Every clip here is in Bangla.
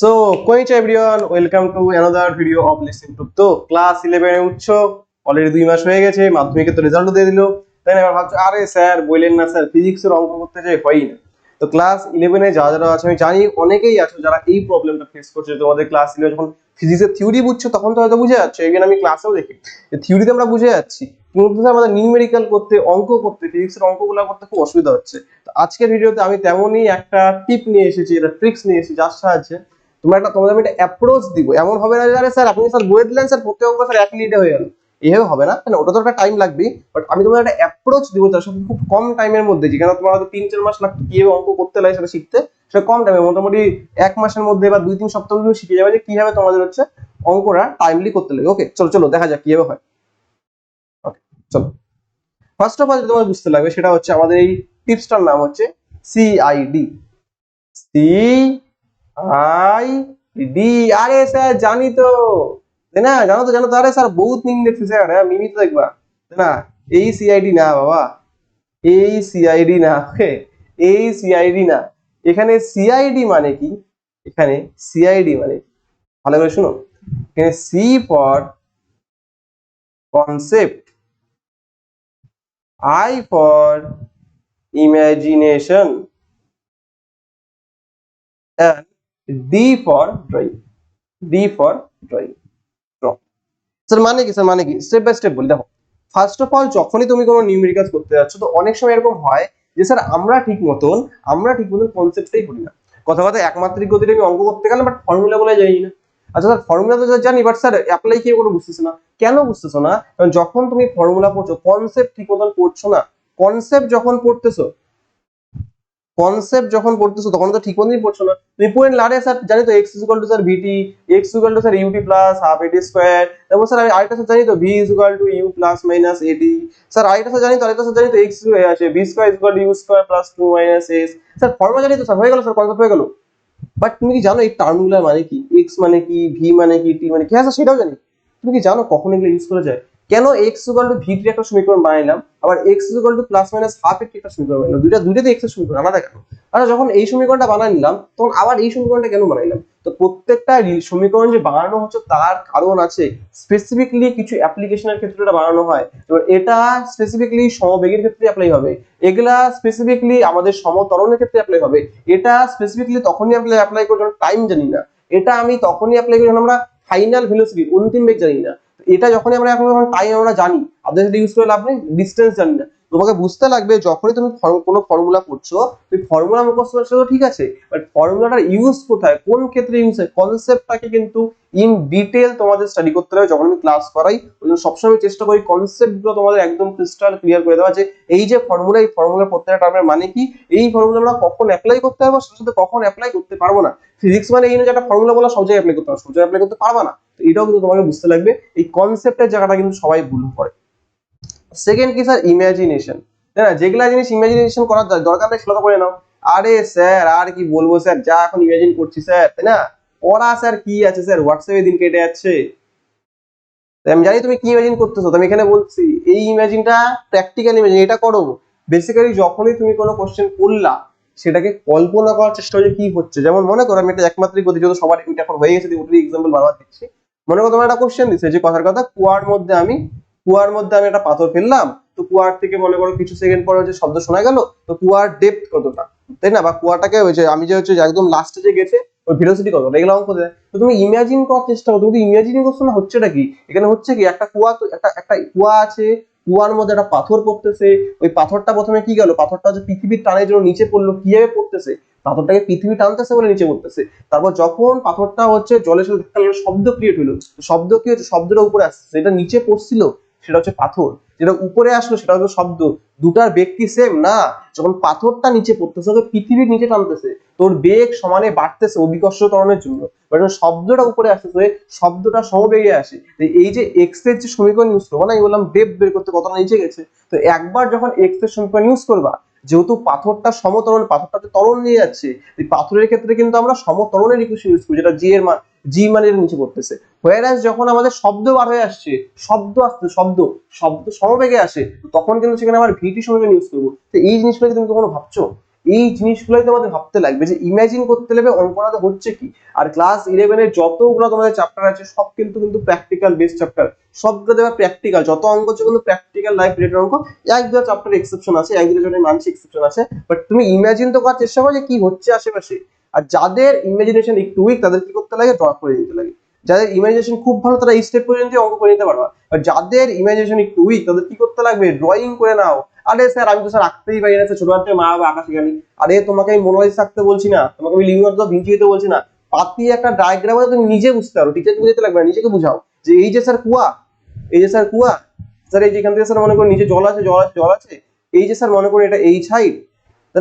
So কোয়েচ everyone welcome to another video of listening to তো ক্লাস ইলেভেনে উচ্চ অলরেডি দুই মাস হয়ে গেছে মাধ্যমিকে তো রেজাল্টও দিয়ে দিল। তাই এবার ভাবছ, আরে স্যার, বললেন না স্যার ফিজিক্সের অঙ্ক করতে চাই হয়ই না। তো ক্লাস ইলেভেনে যারা যারা আছে, আমি জানি অনেকেই আছো যারা এই প্রবলেমটা ফেস করছে তোমাদের ক্লাস ইলেভেন যখন ফিজিক্সের থিওরি বুঝছ, তখন তো হয়তো বুঝে যাচ্ছে। এই আমি ক্লাসেও দেখি। থিওরিতে আমরা বুঝে যাচ্ছি। কিন্তু আমাদের নিউমেরিক্যাল করতে, অঙ্ক করতে ফিজিক্সের অঙ্কগুলো করতে খুব অসুবিধা হচ্ছে। তো আজকের ভিডিওতে আমি তেমনই একটা টিপ নিয়ে এসেছি এটা ট্রিক্স নিয়ে এসেছি, যার সাহায্যে তোমরা একটা তোমাদের একটা অ্যাপ্রোচ দিব। এমন হবে না যে স্যার, আপনি স্যার বলে দিলেন, স্যার, প্রত্যেক অঙ্ক স্যার এক মিনিটে হয়ে গেল। এভাবে হবে না। কেন ওটা তো একটা টাইম লাগবে বাট আমি তোমাদের একটা অ্যাপ্রোচ দিব তার সাথে খুব কম টাইমের মধ্যে যেখানে তোমার হয়তো তিন, চার মাস লাগতো কীভাবে অঙ্ক করতে লাগে সেটা শিখতে। সেটা কম টাইমে মোটামুটি এক মাসের মধ্যে বা দুই, তিন সপ্তাহ মধ্যে শিখে যাবে যে কীভাবে তোমাদের হচ্ছে অঙ্কটা টাইমলি করতে লাগে। ওকে চলো চলো, দেখা যাক কীভাবে হয়। ওকে চলো। ফার্স্ট অফ অল যেটা তোমার বুঝতে লাগবে সেটা হচ্ছে আমাদের এই টিপসটার নাম হচ্ছে সিআইডি সি আই ডি, আরে স্যার, জানি তো। না জানো তো জানো তো, আরে স্যার, বহুত মিম দেখছি স্যার হ্যাঁ মিমি তো দেখবা। না এই সিআইডি না, বাবা। এই সিআইডি না, ওকে। এই সিআইডি না। এখানে সিআইডি মানে কি? এখানে সিআইডি মানে? ভালো করে শুনো। এখানে C for concept I for imagination and D for drawing. D for drawing. Draw. Sir মানে কি? স্যার মানে কি? স্টেপ বাই স্টেপ বলি, দেখো। ফার্স্ট অফ অল যখনই তুমি কোনো নিউমেরিক্যালস করতে যাচ্ছ, তো অনেক সময় এরকম হয় যে স্যার আমরা ঠিক মতন, আমরা ঠিক মতন কনসেপ্টটাই করি না। কথা কথা একমাত্রিক গতিতে আমি অঙ্ক করতে গেলাম বাট ফর্মুলা বলে জানি না। আচ্ছা স্যার ফর্মুলা তো জানি বাট স্যার অ্যাপ্লাই কি করে বুঝতেছে না? কেন বুঝতেছো না? কারণ যখন তুমি ফর্মুলা পড়ছো কনসেপ্ট ঠিক মতন পড়ছো না। কনসেপ্ট যখন পড়তেছো কনসেপ্ট যখন পড়তেছো তখন তো ঠিক মতনই পড়ছো না। তুমি পয়েন্ট লারে স্যার জানি তো x equal to sir v t x equal to sir u t plus half a t square তারপর স্যার আমি আরেকটা স্যার জানি তো v equal to u plus minus a t sir আরেকটা স্যার জানি তো আরেকটা স্যার জানি তো এক্স আছে v square equal to u square plus two minus s sir formula জানি তো স্যার হয়ে গেল স্যার কনসেপ্ট হয়ে গেল। বাট তুমি কি জানো এই টার্মগুলোর মানে কি? এক্স মানে কি ভি মানে কি টি মানে কি? হ্যাঁ স্যার সেটাও জানি। তুমি কি জানো কখন এগুলো ইউজ করা যায়? কেন এক্স ইকুয়াল টু ভিটির একটা সমীকরণ বানাইলাম? আবার x equal to plus minus half এর একটা সমীকরণ বানাইলাম। দুইটা দুইটাতে এক্সের সমীকরণ আলাদা কেন আচ্ছা যখন এই সমীকরণটা বানাই নিলাম, তখন আবার এই সমীকরণটা কেন বানাইলাম? তো প্রত্যেকটা সমীকরণ যে বানানো হচ্ছে, তার কারণ আছে স্পেসিফিকলি কিছু অ্যাপ্লিকেশনের ক্ষেত্রে এটা বানানো হয়। এবার এটা স্পেসিফিকলি সমবেগের ক্ষেত্রে অ্যাপ্লাই হবে। এগুলা স্পেসিফিকলি আমাদের সমতরণের ক্ষেত্রে অ্যাপ্লাই হবে। এটা স্পেসিফিকলি তখনই অ্যাপ্লাই অ্যাপ্লাই করি যখন টাইম জানি না। এটা আমি তখনই অ্যাপ্লাই করি যখন আমরা ফাইনাল ভেলোসিটি অন্তিম বেগ জানি না। এটা যখনই আমরা এখন টাইম আমরা জানি, আপনাদের সেটা ইউজ করে লাভ নেই ডিস্টেন্স জানি না। তোমাকে বুঝতে লাগবে যখনই তুমি কোনো ফর্মুলা পড়ছো তুমি ফর্মুলা মুখস্থ করছ তো ঠিক আছে বাট ফর্মুলাটার ইউজ কোথায়, কোন ক্ষেত্রে ইউজ হয় কনসেপ্টটাকে কিন্তু ইন ডিটেল তোমাদের স্টাডি করতে হবে যখন আমি ক্লাস করাই ওই জন্য সবসময় চেষ্টা করি কনসেপ্টগুলো তোমাদের একদম ক্রিস্টাল ক্লিয়ার করে দেওয়া যে এই যে ফর্মুলা এই ফর্মুলার প্রত্যেকটা টার্মের মানে কি, এই ফর্মুলা আমরা কখন অ্যাপ্লাই করতে পারব সাথে সাথে কখন অ্যাপ্লাই করতে পারব না। ফিজিক্স মানে এই না যে একটা ফর্মুলা বলা সব জায়গায় অ্যাপ্লাই করতে পারব সব জায়গায় অ্যাপ্লাই করতে পারবা না। এটাও কিন্তু তোমাকে বুঝতে লাগবে, এই কনসেপ্টের জায়গাটা কিন্তু সবাই ভুল করে। সেকেন্ড কি স্যার ইমাজিনেশন তাই না, যেগুলা জিনিস ইমাজিনেশন করার দর- দরকার নেই সেগুলো করে নাও। আরে স্যার আর কি বলব স্যার যা এখন ইমাজিন করছি স্যার তাই না? পড়া স্যার কি আছে স্যার হোয়াটসঅ্যাপে দিন কেটে যাচ্ছে। আমি জানি তুমি কি ইমাজিন করতেছো আমি এখানে বলছি, এই ইমাজিনটা প্র্যাকটিক্যাল ইমাজিন এটা করো। বেসিক্যালি যখনই তুমি কোনো কোশ্চেন করলা, সেটাকে কল্পনা করার চেষ্টা হচ্ছে কি হচ্ছে। যেমন মনে করো, আমি একটা একমাত্রিক গতি যত সবার এটা এখন হয়ে গেছে ওটারই এক্সাম্পল বারবার দিচ্ছি। মনে করো তোমার একটা কোশ্চেন দিচ্ছে, যে কথার কথা কুয়ার মধ্যে আমি কুয়ার মধ্যে আমি একটা পাথর ফেললাম, তো কুয়ার থেকে মনে করো কিছু সেকেন্ড পরে হচ্ছে শব্দ শোনা গেল, তো কুয়ার ডেপথ কতটা? তাই না? বা কুয়াটাকে যে আমি যে হচ্ছে একদম লাস্টে যে গেছে ওই ভেলোসিটি কতটা? এগুলো অঙ্ক দেয়। তো তুমি ইমাজিন করার চেষ্টা করো। তুমি ইমাজিন করছ না, হচ্ছেটা কি? এখানে হচ্ছে কি, একটা কুয়া তো, একটা একটা কুয়া আছে, কুয়ার মধ্যে একটা পাথর পড়তেছে। ওই পাথরটা প্রথমে কি গেল? পাথরটা হচ্ছে পৃথিবীর টানের জন্য নিচে পড়ল, কীভাবে পড়তেছে? পাথরটাকে পৃথিবী টানতেছে বলে নিচে পড়তেছে। তারপর যখন পাথরটা হচ্ছে জলের সাথে শব্দ ক্রিয়েট হলো শব্দ কি হচ্ছে? শব্দটা উপরে আসছে এটা নিচে পড়ছিল সেটা হচ্ছে পাথর। যেটা উপরে আসলো সেটা হচ্ছে শব্দ। দুটার ব্যক্তি সেম না। যখন পাথরটা নিচে পড়তেছে পৃথিবীর নিচে টানতেছে। তোর বেগ সমানে বাড়তেছে অভিকর্ষ ত্বরণের জন্য শব্দটা উপরে আসতেছে শব্দটা সমবেগে আসে। এই যে এক্সের যে সমীকরণ ইউজ করব না, আমি বললাম দেব বের করতে কতটা নিচে গেছে? তো একবার যখন এক্সের সমীকরণ ইউজ করবা যেহেতু পাথরটা সমতরণ পাথরটাতে তরণ নিয়ে যাচ্ছে, এই পাথরের ক্ষেত্রে কিন্তু আমরা সমতরণের ইকুয়েশন ইউজ করি, যেটা জি এর মান জি মানের নিচে পড়তেছে। হোয়ারাজ যখন আমাদের শব্দ বার হয়ে আসছে, শব্দ আসছে, শব্দ শব্দ সমবেগে আসে, তখন কিন্তু সেখানে আমার ভিটি সমবেগে ইউজ করব। তো এই জিনিসগুলো তুমি কখনো ভাবছ? এই জিনিসগুলোই তোমাদের ভাবতে লাগবে যে ইমাজিন করতে লাগবে অঙ্কটাতে হচ্ছে কি? আর ক্লাস ইলেভেনের যতগুলো তোমাদের চ্যাপ্টার আছে, সব কিন্তু কিন্তু প্র্যাকটিক্যাল বেস চ্যাপ্টার সবগুলো দেওয়া প্র্যাকটিক্যাল যত অঙ্ক হচ্ছে কিন্তু প্র্যাকটিক্যাল লাইফ রিলেটেড অঙ্ক। এক দুটো চ্যাপ্টার এক্সেপশন আছে, এক দুটো চ্যাপ্টার মানসিক এক্সেপশন আছে। বাট তুমি ইমাজিন তো করার চেষ্টা করো যে কি হচ্ছে আশেপাশে। আর যাদের ইমাজিনেশন একটু উইক তাদের কি করতে লাগে? ড্র করে দিতে লাগে। যাদের ইমাজিনেশন খুব ভালো, তারা এই স্টেপ পর্যন্ত অঙ্ক করে নিতে পারবা। আর যাদের ইমাজিনেশন একটু উইক তাদের কি করতে লাগবে? ড্রয়িং করে নাও। আরে স্যার, আমি তো স্যার আঁকতেই পারি না ছোট থেকে মা বাবা আঁকা শেখানি। আরে তোমাকে আমি মোনালিস আঁকতে বলছি না, তোমাকে আমি লিওনার্দো ভিঞ্চি দিতে বলছি না। পাতি একটা ডায়াগ্রাম তুমি নিজে বুঝতে পারো টিচারকে বুঝতে লাগবে না, নিজেকে বুঝাও। যে এই যে স্যার কুয়া, এই যে স্যার কুয়া, স্যার, এই যেখান থেকে স্যার মনে করো নিচে জল আছে জল আছে জল আছে, এই যে স্যার মনে করুন এটা এই সাইড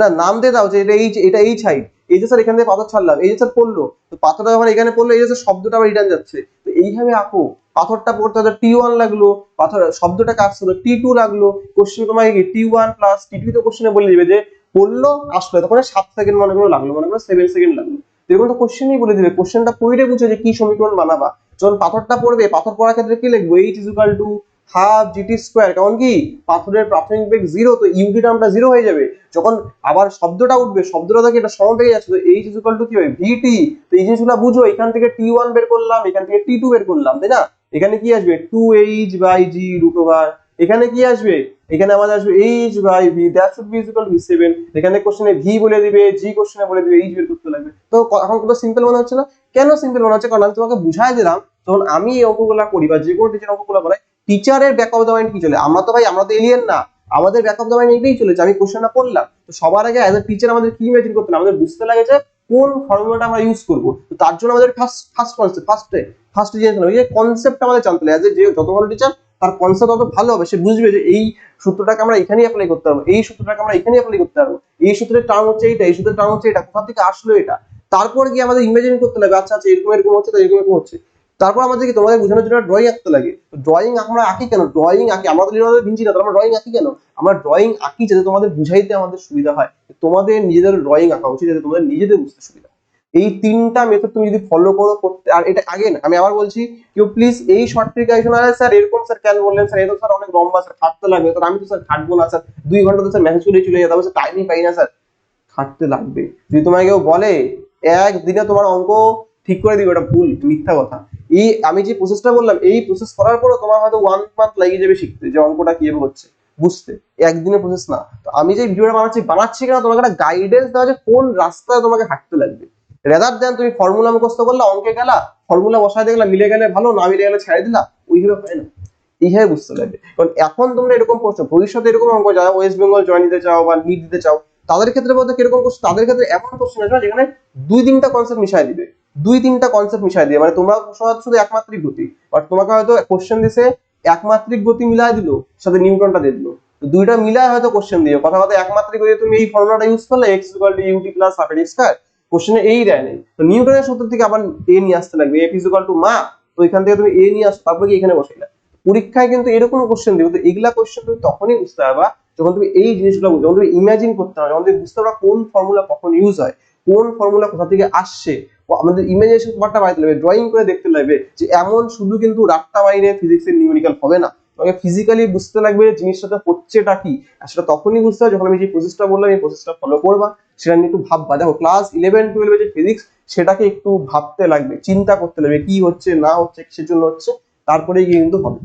না? নাম দিয়ে দাও যে এটা এই এটা এই সাইড এই যে স্যার এখান থেকে পাথর ছাড়লাম, এই যে স্যার পড়ল, তো পাথরটা যখন এখানে পড়ল, এই যে স্যার শব্দটা আবার রিটার্ন যাচ্ছে। তো এইভাবে আঁকো। পাথরটা পড়তে হয়তো টি ওয়ান লাগল, পাথর শব্দটা কাটছে তো টি টু লাগল কোশ্চেন তোমাকে কি t one plus t two তো কোশ্চেনে বলে দিবে যে, পড়ল, আসলো। তখন সাত সেকেন্ড মনে করো লাগল, মনে করো সেভেন সেকেন্ড লাগল। এরকম তো কোশ্চেনই বলে দিবে। কোশ্চেনটা পড়ে বুঝে যে কি সমীকরণ বানাবা। যখন পাথরটা পড়বে, পাথর পড়ার ক্ষেত্রে কি লিখব? H is equal to half g t square কারণ কি? পাথরের প্রাথমিক বেগ জিরো তো ইউটি টার্মটা জিরো হয়ে যাবে। যখন আবার শব্দটা উঠবে, শব্দটা থেকে এটা সম পেয়ে যাচ্ছে, তো এইচ ইজ ইকুয়াল টু কি হবে? ভিটি তো এই জিনিসগুলো বুঝো। এখান থেকে টি ওয়ান বের করলাম, এখান থেকে টি টু বের করলাম, তাই না? এখানে কি আসবে? Two h by g root over এখানে কি আসবে? এখানে আমাদের আসবে h by v that should be equal to seven এখানে কোশ্চেনে ভি বলে দিবে জি কোশ্চেনে বলে দিবে এইচ বের করতে লাগবে। তো এখন কত সিম্পল মনে হচ্ছে না? কেন সিম্পল মনে হচ্ছে? কারণ আমি তোমাকে বুঝাই দিলাম তখন আমি এই অঙ্কগুলো করি বা যে কোনো টিচার অঙ্কগুলো করাই টিচারের ব্যাক অফ দ্য মাইন্ড কি চলে? আমরা তো ভাই, আমরা তো এলিয়েন না। আমাদের ব্যাক অফ দ্য মাইন্ড এটাই চলেছে। আমি কোশ্চেনটা পড়লাম। তো সবার আগে অ্যাজ এ টিচার আমাদের কি ইমাজিন করতে হবে? আমাদের বুঝতে লাগে যে কোন ফর্মুলাটা আমরা ইউজ করব? তো তার জন্য আমাদের ফার্স্ট ফার্স্ট কনসেপ্ট ফার্স্টে ফার্স্ট যে ওই যে কনসেপ্ট আমাদের জানতে হবে যে যত ভালো টিচার তার কনসেপ্ট তত ভালো হবে, সে বুঝবে যে এই সূত্রটাকে আমরা এখানেই অ্যাপ্লাই করতে পারব, এই সূত্রটাকে আমরা এখানেই অ্যাপ্লাই করতে পারব, এই সূত্রের টার্ম হচ্ছে এইটা, এই সূত্রের টার্ম হচ্ছে এটা, কোথা থেকে আসলো এটা? তারপর গিয়ে আমাদের ইমাজিন করতে হবে আচ্ছা আচ্ছা এরকম এরকম হচ্ছে, তাই এরকম এরকম হচ্ছে। তারপর আমাদেরকে তোমাদের বোঝানোর জন্য ড্রয়িং আঁকতে লাগে। ড্রয়িং আমরা আঁকি কেন? ড্রয়িং আঁকি, আমরা তো লিওনার্দো ভিঞ্চি না আমরা ড্রয়িং আঁকি কেন? আমরা ড্রয়িং আঁকি যাতে তোমাদের বুঝাইতে আমাদের সুবিধা হয় তোমাদের নিজেদের ড্রয়িং আঁকা উচিত, যাতে তোমাদের নিজেদের বুঝতে সুবিধা এই তিনটা মেথড তুমি যদি ফলো করো, করতে আর এটা আগে না, আমি আবার বলছি, কেউ প্লিজ এই শর্ট ট্রিকাইশন আরে স্যার এরকম স্যার কেন বললেন স্যার এটা স্যার অনেক লম্বা স্যার খাটতে লাগবে। স্যার আমি তো স্যার খাটবো না স্যার দুই ঘণ্টা তো স্যার মেসেজ করে চলে যেতে স্যার টাইমই পাই না স্যার খাটতে লাগবে। যদি তোমাকে কেউ বলে একদিনে তোমার অঙ্ক ঠিক করে দিবে ওটা ভুল, মিথ্যা কথা। এই আমি যে প্রসেসটা বললাম, এই প্রসেস করার পরও তোমার হয়তো ওয়ান মান্থ লাগিয়ে যাবে শিখতে, যে অঙ্কটা কীভাবে হচ্ছে। বুঝতে? একদিনের প্রসেস না। তো আমি যে ভিডিওটা বানাচ্ছি বানাচ্ছি কেন তোমাকে একটা গাইডেন্স দেওয়া যে কোন রাস্তায় তোমাকে হাঁটতে লাগবে। রেদার দেন তুমি ফর্মুলা মুখস্থ করলা, অঙ্কে গেলা ফর্মুলা বসায় দেখলা, মিলে গেলে ভালো, না মিলে গেলে ছেড়ে দিলা, ওইভাবে হয় না। এইভাবে বুঝতে লাগবে। কারণ এখন তোমরা এরকম করছ, ভবিষ্যতে এরকম অঙ্ক, যারা ওয়েস্ট বেঙ্গল জয়েন দিতে চাও বা নিট দিতে চাও, তাদের ক্ষেত্রে বলতে কীরকম করছ, তাদের ক্ষেত্রে এমন কোশ্চেন আসবে যেখানে দুই তিনটা কনসেপ্ট মিশাই দিবে। দুই তিনটা কনসেপ্ট মিশাই দিবে মানে তোমরা শুধু একমাত্রিক গতি। বাট তোমাকে হয়তো কোশ্চেন দিছে, একমাত্রিক গতি মিলাই দিল, সাথে নিউটনটা দিয়ে দিল। দুইটা মিলাই হয়তো কোশ্চেন দিও। কথা কথা একমাত্রিক গতি তুমি এই ফর্মুলাটা ইউজ করলে x equal to u t plus half x square কোশ্চেনে এই দেয় নেই। তো নিউটনের সূত্র থেকে আবার এ নিয়ে আসতে লাগবে এফ ইজ ইকুয়াল টু মা তো এখান থেকে তুমি এ নিয়ে আসো, তারপরে কি এখানে বসাইলা? পরীক্ষায় কিন্তু এরকম কোশ্চেন দিবে, তো এগুলা কোশ্চেন তুমি তখনই বুঝতে পারবা, যখন তুমি এই জিনিসগুলো যখন তুমি ইমাজিন করতে হবে যখন তুমি বুঝতে পারবা কোন ফর্মুলা কখন ইউজ হয়, কোন ফর্মুলা কোথা থেকে আসছে আমাদের ইমাজিনেশন পার্টটা বাড়াইতে লাগবে ড্রয়িং করে দেখতে লাগবে যে এমন শুধু কিন্তু রাট্টা মাইনে ফিজিক্সের নিউমেরিক্যাল হবে না। তোমাকে ফিজিক্যালি বুঝতে লাগবে জিনিসটাতে হচ্ছেটা কি, আর সেটা তখনই বুঝতে হবে যখন আমি যে প্রসেসটা বললাম, এই প্রসেসটা ফলো করবা, সেটা নিয়ে একটু ভাববা। দেখো ক্লাস ইলেভেন টুয়েলভে যে ফিজিক্স সেটাকে একটু ভাবতে লাগবে, চিন্তা করতে লাগবে, কি হচ্ছে, না হচ্ছে, কিসের জন্য হচ্ছে তারপরে গিয়ে কিন্তু হবে।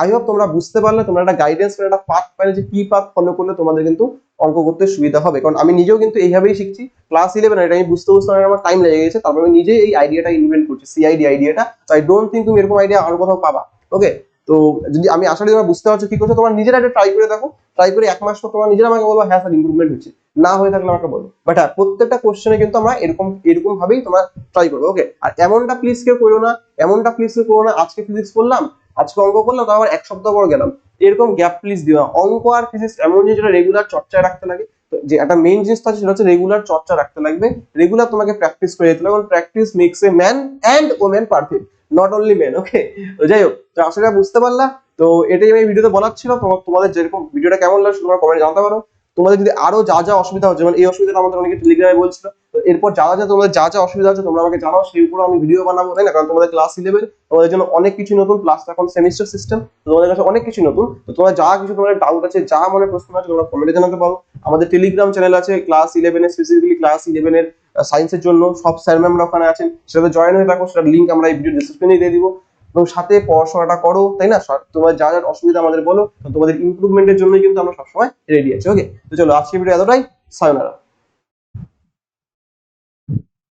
আই হোপ তোমরা বুঝতে পারলে, তোমরা একটা গাইডেন্স একটা পাথ পাইলে যে কি পাথ ফলো করলে তোমাদের কিন্তু অঙ্ক করতে সুবিধা হবে। কারণ আমি নিজেও কিন্তু এইভাবেই শিখছি। ক্লাস ইলেভেন এটা আমি বুঝতে বুঝতে আমার টাইম লেগে গেছে। তারপর আমি নিজেই এই আইডিয়াটা ইনভেন্ট করছি সিআইডি আইডিয়াটা তো আই ডোন্ট থিঙ্ক তুমি এরকম আইডিয়া আর কোথাও পাবা। ওকে তো যদি আমি আশা করি তোমরা বুঝতে পারছ কি করছ, তোমরা নিজেরা একটা ট্রাই করে দেখো। ট্রাই করে এক মাস পর তোমরা নিজেরা আমাকে বলব হ্যাঁ স্যার ইম্প্রুভমেন্ট হচ্ছে। না হয়ে থাকলে আমাকে বলো। বাট হ্যাঁ প্রত্যেকটা কোশ্চেনে কিন্তু আমরা এরকম এরকম ভাবেই তোমরা ট্রাই করব। ওকে আর এমনটা প্লিজ কেউ করো না, এমনটা প্লিজ কেউ করো না। আজকে ফিজিক্স পড়লাম আজকে অঙ্ক করলাম তো আবার এক সপ্তাহ পর গেলাম। এরকম গ্যাপ প্লিজ দিও অঙ্ক আর ফিজিক্স এমন জিনিস যেটা রেগুলার চর্চায় রাখতে লাগে। তো যে একটা মেইন জিনিস আছে, সেটা হচ্ছে রেগুলার চর্চা রাখতে লাগবে। রেগুলার তোমাকে প্র্যাকটিস করে যেতে লাগবে। Practice makes a man and women perfect not only men okay তো যাই হোক, তো আসলে বুঝতে পারলা। তো এটাই আমি ভিডিওতে বলার ছিল। তোমাদের যেরকম ভিডিওটা কেমন লাগছে তোমরা কমেন্টে জানাতে পারো। তোমাদের যদি আরও যা যা অসুবিধা হচ্ছে মানে এই অসুবিধাটা আমাদের অনেকে টেলিগ্রামে বলছিল, তো এরপর যা যা তোমাদের যা যা অসুবিধা হচ্ছে, তোমরা আমাকে জানাও, সেই উপর আমি ভিডিও বানাবো, তাই না? কারণ তোমাদের ক্লাস ইলেভেন তোমাদের জন্য অনেক কিছু নতুন প্লাস এখন সেমিস্টার সিস্টেম তোমাদের কাছে অনেক কিছু নতুন, তো তোমরা যা কিছু তোমাদের ডাউট আছে, যা মনে প্রশ্ন আছে, তোমরা কমেন্টে জানাতে পারো। আমাদের টেলিগ্রাম চ্যানেল আছে ক্লাস ইলেভেনের স্পেসিফিকলি ক্লাস ইলেভেন ইলেভেনের সায়েন্সের জন্য, সব স্যার ম্যামরা ওখানে আছেন, সেটাতে জয়েন হয়ে থাকো, সেটার লিঙ্ক আমরা এই ভিডিও ডিসক্রিপশনে দিয়ে দিব। এবং সাথে পড়াশোনাটা করো, তাই না? তোমার যা যা অসুবিধা আমাদের বলো, তোমাদের ইমপ্রুভমেন্টের জন্য কিন্তু আমরা সবসময় রেডি আছি ওকে তো চলো আজকে ভিডিও এতটাই সায়নারা